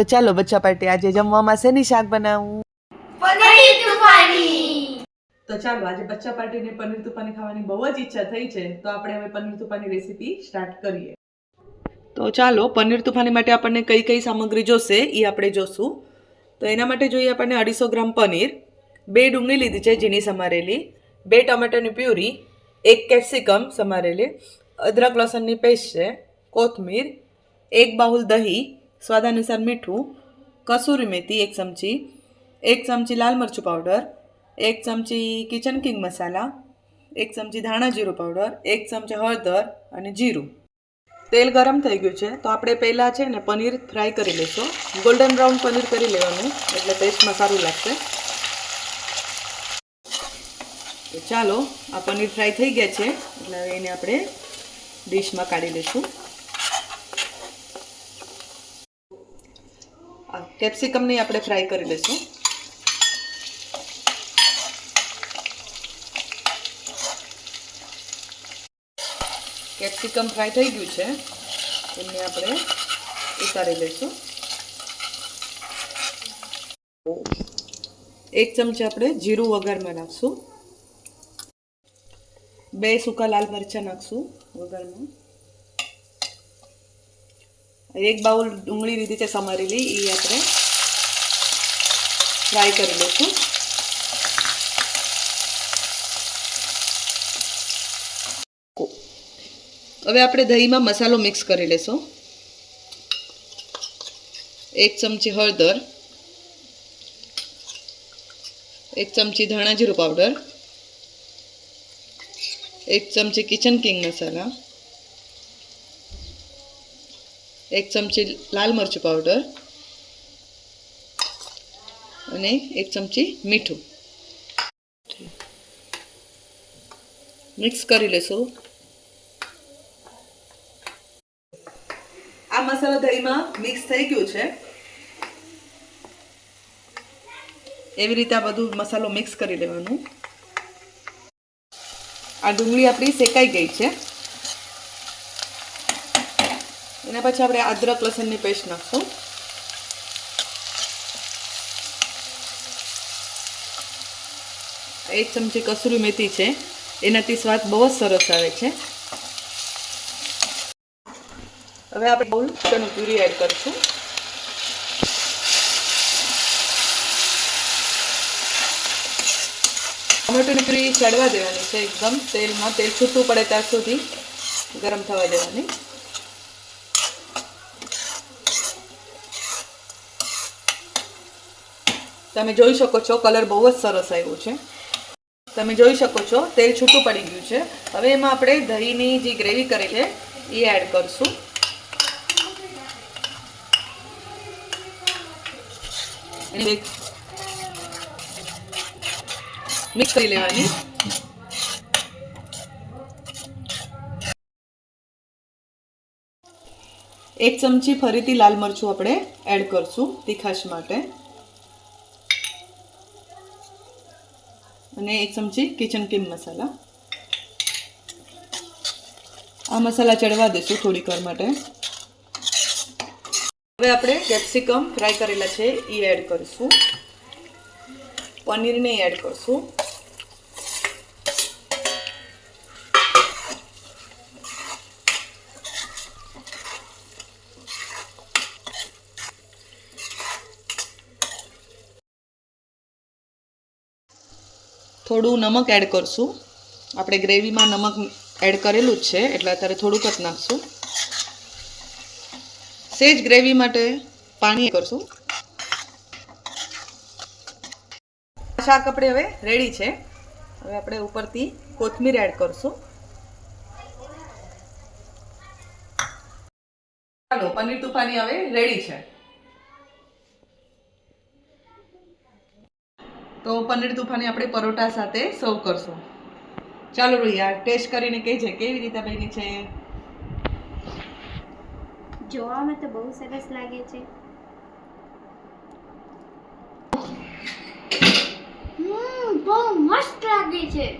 તો ચાલો બચ્ચા પાર્ટી આજે જમવામાં શેની શાક બનાવું? પનીર તુફાની. તો ચાલો આજે બચ્ચા પાર્ટીને પનીર તુપાની ખાવાની બહુ જ ઈચ્છા થઈ છે તો આપણે હવે પનીર તુપાની રેસીપી સ્ટાર્ટ કરીએ. તો ચાલો પનીર તુફાની માટે આપણને કઈ કઈ સામગ્રી જોશે એ આપણે જોશું. તો એના માટે જોઈએ આપણને અઢીસો ગ્રામ પનીર બે ડુંગળી લીધી છે ઝીણી સમારેલી બે ટમેટાની પ્યુરી એક કેપ્સિકમ સમારેલી અદરક લસણની પેસ્ટ છે કોથમીર એક બાઉલ દહીં સ્વાદ અનુસાર મીઠું, કસૂરી મેથી એક ચમચી એક ચમચી લાલ મરચું પાવડર, એક ચમચી કિચન કિંગ મસાલા, એક ચમચી ધાણા જીરું પાવડર, એક ચમચી હળદર અને જીરું. તેલ ગરમ થઈ ગયું છે, તો આપણે પહેલાં છે ને પનીર ફ્રાય કરી લઈશું. ગોલ્ડન બ્રાઉન પનીર કરી લેવાનું, એટલે ટેસ્ટમાં સારું લાગશે. ચાલો, આ પનીર ફ્રાય થઈ ગયા છે, એટલે એને આપણે ડીશમાં કાઢી લઈશું. કેપ્સિકમની આપણે ફ્રાય કરી લઈશું. કેપ્સિકમ ફ્રાય થઈ ગયું છે. એમને આપણે ઉતારી લઈશું. એક ચમચી આપણે જીરું વઘારમાં નાખશું. બે સૂકા લાલ મરચાં નાખશું વઘારમાં. એક બાઉલ ડુંગળી લીધી છે સમારેલી એ આપણે ફ્રાય કરી લઈશું હવે આપણે દહીંમાં મસાલો મિક્સ કરી લેશું એક ચમચી હળદર એક ચમચી ધાણા જીરું પાવડર એક ચમચી કિચન કિંગ મસાલા એક ચમચી લાલ મરચું પાવડર અને એક ચમચી મીઠું. મિક્સ કરી લેશું. આ મસાલો દહીંમાં મિક્સ થઈ ગયું છે. એવી રીતે આ બધું મસાલો મિક્સ કરી લેવાનું. આ ડુંગળી આપણી શેકાઈ ગઈ છે. એના પછી આપણે અદરક, લસણની પેસ્ટ નાખશું. એક ચમચી કસૂરી મેથી છે. એનાથી સ્વાદ બહુ જ સરસ આવે છે. હવે આપણે બહુ તેનું પ્યુરી એડ કરીશું. ટમેટોની પ્યુરી ચડવા દેવાની છે એકદમ. તેલમાં તેલ છૂટું પડે ત્યાં સુધી ગરમ થવા દેવાની. તમે જોઈ શકો છો, કલર બહુ જ સરસ આવ્યો છે. તમે જોઈ શકો છો, તેલ છૂટું પડી ગયું છે. હવે એમાં આપણે દહીંની જે ગ્રેવી કરી છે, એ એડ કરશું. મિક્સ કરી લેવાની. એક ચમચી ફરીથી લાલ મરચું આપણે એડ કરશું તીખાશ માટે. અને એક ચમચી કિચન કિંગ મસાલા આ મસાલા ચડવા દઈશું થોડીક વાર માટે. હવે આપણે કેપ્સિકમ ફ્રાય કરેલા છે એ એડ કરીશું. પનીરને એડ કરશું. થોડું નમક એડ કરશું. આપણે ગ્રેવીમાં નમક એડ કરેલું જ છે, એટલે અત્યારે થોડુંક જ નાખશું. સેજ ગ્રેવી માટે પાણી કરશું. શાક આપણે હવે રેડી છે. હવે આપણે ઉપરથી કોથમીર એડ કરશું. ચાલો, પનીર તુફાની હવે રેડી છે. તો પનીર તુફાની આપણે પરોઠા સાથે સર્વ કરશું. ચાલો રોહિયા ટેસ્ટ કરીને કહેજે કેવી રીતે બની છે? જોવામાં તો બહુ સરસ લાગે છે. હમ બહુ મસ્ત લાગે છે.